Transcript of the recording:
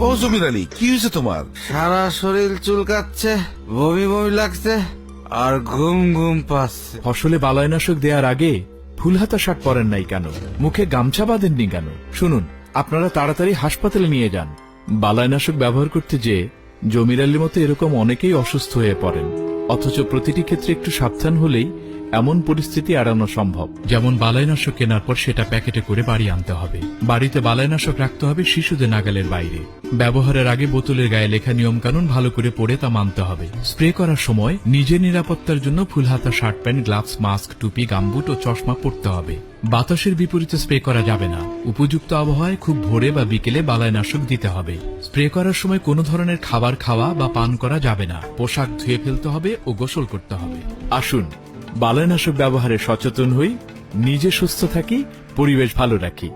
ও জমির আলী কি হয়েছে তোমার? সারা শরীর চুলকাচ্ছে বমি বমি লাগছে আর ঘুম ঘুম পাচ্ছে। ফসলে বালাইনাশক দেওয়ার আগে ফুলহাতা শাক পরেন নাই কেন? মুখে গামছা বাঁধেননি কেন? শুনুন আপনারা তাড়াতাড়ি হাসপাতালে নিয়ে যান। বালাইনাশক ব্যবহার করতে যে জমির আলীর মতো এরকম অনেকেই অসুস্থ হয়ে পড়েন। অথচ প্রতিটি ক্ষেত্রে একটু সাবধান হলেই এমন পরিস্থিতি এড়ানো সম্ভব। যেমন বালাইনাশক কেনার পর সেটা প্যাকেটে করে বাড়ি আনতে হবে। বাড়িতে বালাইনাশক রাখতে হবে শিশুদের নাগালের বাইরে। ব্যবহারের আগে বোতলের গায়ে লেখা নিয়মকানুন ভালো করে পড়ে তা মানতে হবে। স্প্রে করার সময় নিজের নিরাপত্তার জন্য ফুলহাতা শার্ট প্যান্ট, গ্লাভস, মাস্ক, টুপি, গামবুট ও চশমা পরতে হবে। বাতাসের বিপরীতে স্প্রে করা যাবে না। উপযুক্ত আবহাওয়ায় খুব ভোরে বা বিকেলে বালাইনাশক দিতে হবে। স্প্রে করার সময় কোনো ধরনের খাবার খাওয়া বা পান করা যাবে না। পোশাক ধুয়ে ফেলতে হবে ও গোসল করতে হবে। আসুন বালাইনাশক ব্যবহারে সচেতন হই নিজে সুস্থ থাকি পরিবেশ ভালো রাখি।